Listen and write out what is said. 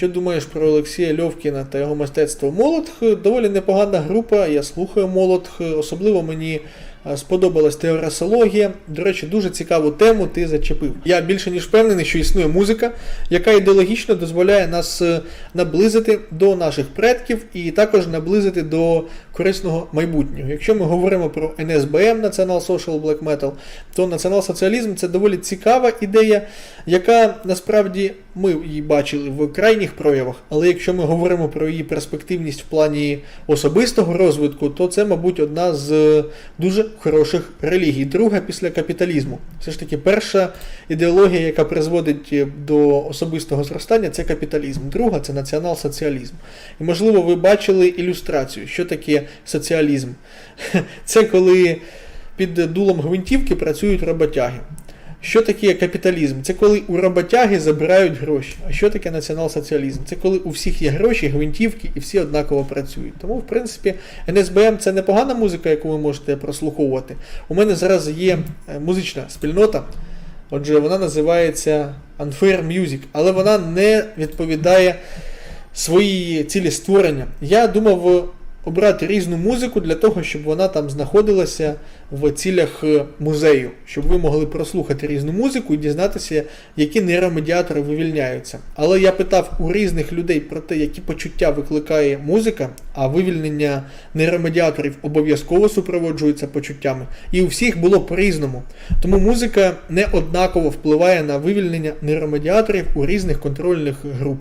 Що думаєш про Олексія Льовкіна та його мистецтво? Молотх доволі непогана група. Я слухаю Молотх. Особливо мені е, сподобалась теорасологія. До речі, дуже цікаву тему ти зачепив. Я більше ніж впевнений, що існує музика, яка ідеологічно дозволяє нас е, наблизити до наших предків і також наблизити до корисного майбутнього. Якщо ми говоримо про НСБМ National Social Black Metal, то націонал-соціалізм це доволі цікава ідея, яка насправді ми її бачили в крайніх проявах. Але якщо ми говоримо про її перспективність в плані особистого розвитку, то це, мабуть, одна з дуже хороших релігій. Друга після капіталізму. Все ж таки, перша ідеологія, яка призводить до особистого зростання, це капіталізм. Друга це націонал-соціалізм. І можливо, ви бачили ілюстрацію, що таке соціалізм. Це коли під дулом гвинтівки працюють роботяги. Що таке капіталізм? Це коли у роботяги забирають гроші. А що таке націонал-соціалізм? Це коли у всіх є гроші, гвинтівки і всі однаково працюють. Тому, в принципі, НСБМ це непогана музика, яку ви можете прослуховувати. У мене зараз є е, музична спільнота. Отже, вона називається Unfair Music, але вона не відповідає своїй цілі створення. Я думав обрати різну музику для того, щоб вона там знаходилася в цілях е, музею, щоб ви могли прослухати різну музику і дізнатися, які нейромедіатори вивільняються. Але я питав у різних людей про те, які почуття викликає музика, а вивільнення нейромедіаторів обов'язково супроводжується почуттями. І у всіх було по-різному. Тому музика не однаково впливає на вивільнення нейромедіаторів у різних контрольних груп.